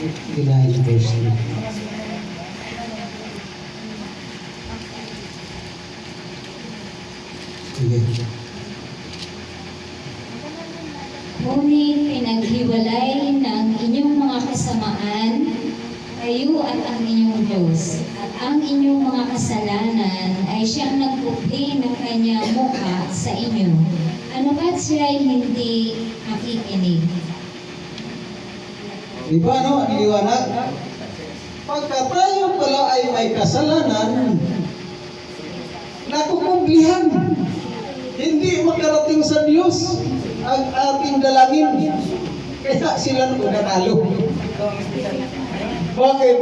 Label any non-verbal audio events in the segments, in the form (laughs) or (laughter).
July 1st. Sige. Ngunit pinaghiwalay ng inyong mga kasamaan, kayo at ang inyong Diyos. At ang inyong mga kasalanan ay siyang nagpupli ng kanyang mukha sa inyo. Ano ba't siya'y hindi nakikinig? Di ba no? Ang liwanag. Pagka tayo pala ay may kasalanan, nakukumblihan. Hindi makarating sa Diyos ang ating dalangin. Kaya sila nanalo. Bakit?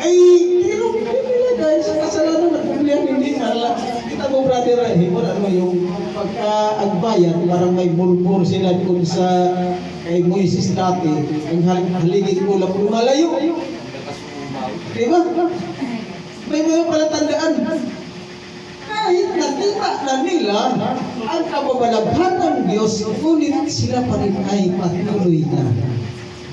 Ay, dahil sa kasalanan nagkumblihan hindi mala. Kita mo brother, eh, wala mo yung pagka-agbayan, parang may bulbur sila kung sa kay Moises dati, ang hal- haligid mo lang lumalayo. Di ba? May mga palatandaan. Kahit nakita na nila ang kababalaghan ng Diyos, ngunit sila pa rin ay patuloy na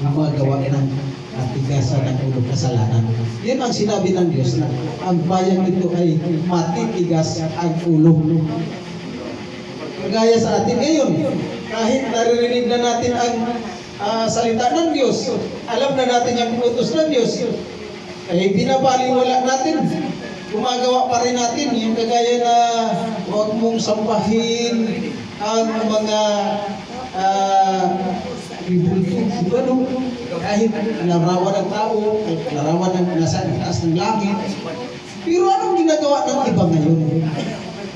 gumagawa ng katigasan ng ulo kasalanan. Yan ang sinabi ng Diyos na ang bayan nito ay matitigas ang ulo. Kagaya sa atin ngayon, kahit naririnig na natin ang ah, salita ng Diyos, alam na natin yung utos ng Diyos, eh binabaliwala natin. Gumagawa pa rin natin yung kagaya na huwag mong sampahin ang mga ah, ibulto. Kahit larawan ng tao, larawan ng nasa taas ng langit. Pero anong ginagawa ng iba ngayon?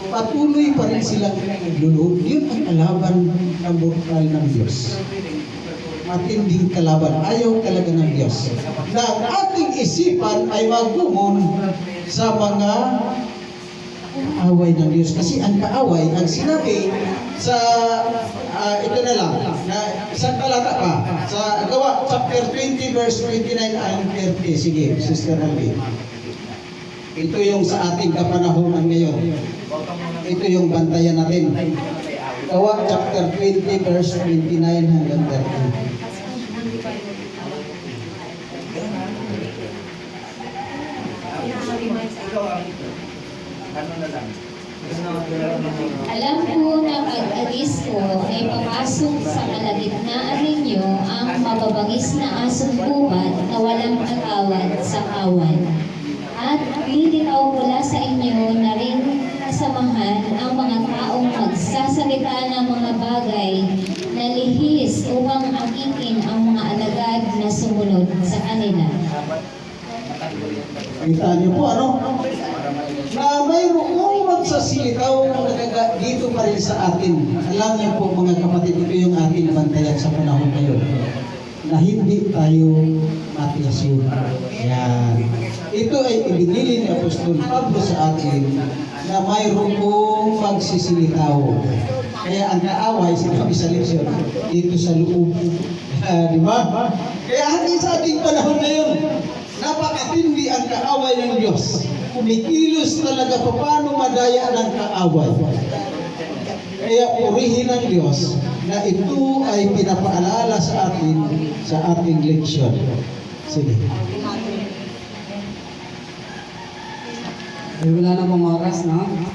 patuloy pa rin silang nagluloob. Yun ang kalaban ng mortal ng Diyos. Matinding kalaban. Ayaw talaga ng Diyos. Na ang ating isipan ay magumon sa mga away ng Diyos. Kasi ang kaaway, ang sinabi sa, ah, ito na lang, na isang talata pa, sa gawa, chapter 20, verse 29 and 30. Sige, Sister Alvin. Ito yung sa ating kapanahonan ngayon. Ito yung bantayan natin. Gawa chapter 20 verse 29 hanggang 30. Alam ko na pag-alis ko ay papasok sa kalagitnaan ninyo ang mababangis na asong buhat na walang katawad sa kawan. At lilitaw mula sa inyo na rin kasamahan ang mga taong magsasalita ng mga bagay na lihis upang akikin ang mga alagad na sumunod sa kanila. Kita niyo po ano? Na mayroong magsasilitaw nagaga dito pa rin sa atin. Alam niyo po mga kapatid, ito yung ating bantayan sa panahon ngayon. Na hindi tayo matiyasun. Yan. Ito ay ibinili ni Apostol Pablo sa atin na mayroong magsisilitaw. Kaya ang kaaway, sinabi sa leksyon, dito sa loob. Ah, (laughs) di ba? Kaya hanggang sa ating panahon ngayon, napakatindi ang kaaway ng Diyos. Kumikilos talaga pa paano madaya ng kaaway. Kaya purihin ng Diyos na ito ay pinapaalala sa atin sa ating leksyon. Sige. Ay, wala na pong oras, no?